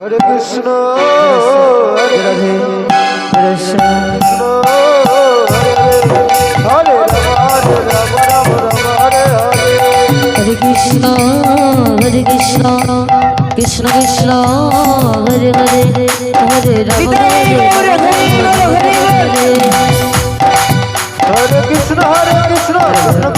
হরে কৃষ্ণ হরে রাধে কৃষ্ণ। কৃষ্ণ হরে হরে কৃষ্ণ হরে কৃষ্ণ কৃষ্ণ কৃষ্ণ হরে হরে হরে রাম হরে রাম হরে হরে হরে কৃষ্ণ হরে কৃষ্ণ কৃষ্ণ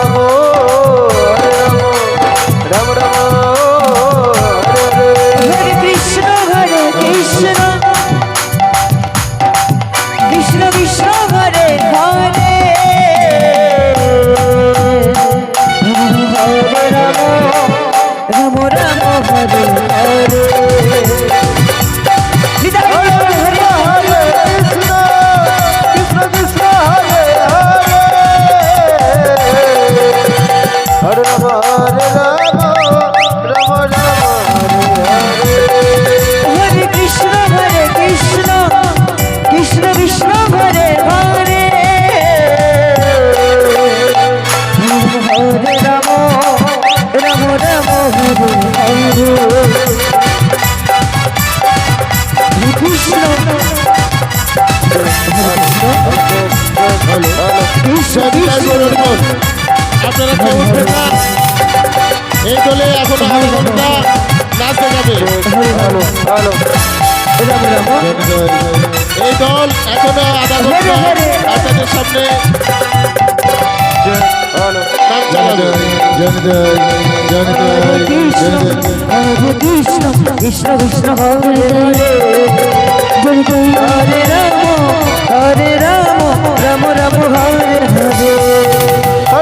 রাম আপনারা কেউ উঠবেন এই দলে এখনও আধা ঘণ্টা নাচ দেখাবে এই দল এখনও আধা ঘণ্টা আপনাদের সামনে নাচ কৃষ্ণ কৃষ্ণ কৃষ্ণ হরে